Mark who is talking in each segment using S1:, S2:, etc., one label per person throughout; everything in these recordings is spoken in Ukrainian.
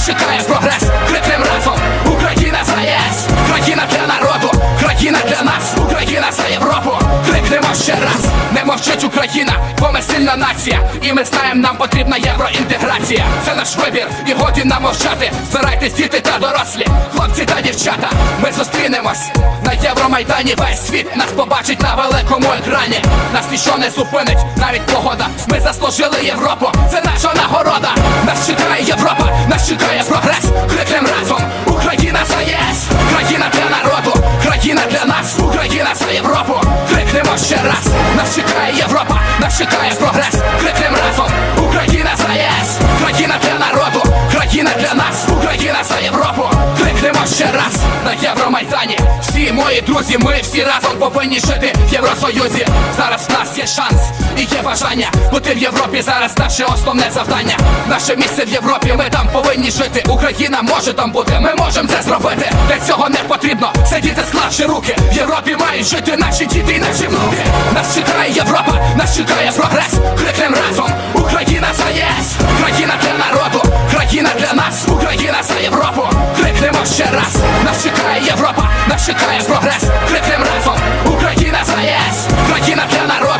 S1: нас чекає прогрес, крикнем разом, Україна за єС, країна для народу, країна для нас, Україна за Європу, крикнемо ще раз, не мовчить Україна, бо ми сильна нація, і ми знаємо, нам потрібна євроінтеграція. Це наш вибір, і годі нам мовчати. Збирайтесь, діти та дорослі, хлопці та дівчата. Ми зустрінемось на Євромайдані. Весь світ нас побачить на великому екрані. Нас ніщо не зупинить, навіть погода. Ми заслужили Європу, це наша нагорода. Нас чекає Європа, нас чекає Європа, нас чекає прогрес. Крикнем разом, Україна за ЄС, країна для народу, країна для нас, Україна за Європу. Раз на Євромайдані. Всі мої друзі, ми всі разом повинні жити в Євросоюзі. Зараз в нас є шанс і є бажання бути в Європі. Зараз наше основне завдання. Наше місце в Європі. Ми там повинні жити. Україна може там бути. Ми можемо це зробити. Для цього не потрібно сидіти, склавши руки. В Європі мають жити наші діти і наші внуки. Нас чекає Європа, нас чекає прогрес. Крикнем разом. Україна за ЄС, країна для народу, країна для нас, Україна за Європу. Крикнемо ще раз. Нас чекає Європа, нас чекає прогрес. Крикнем разом. Україна за ЄС, країна для народу,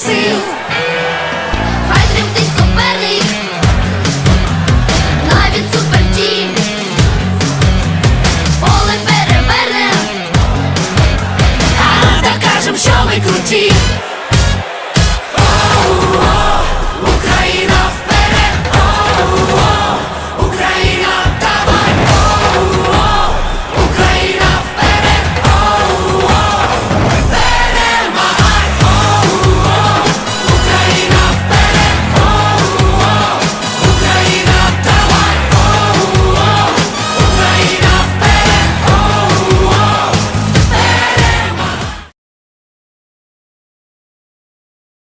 S2: see. you. Five little things.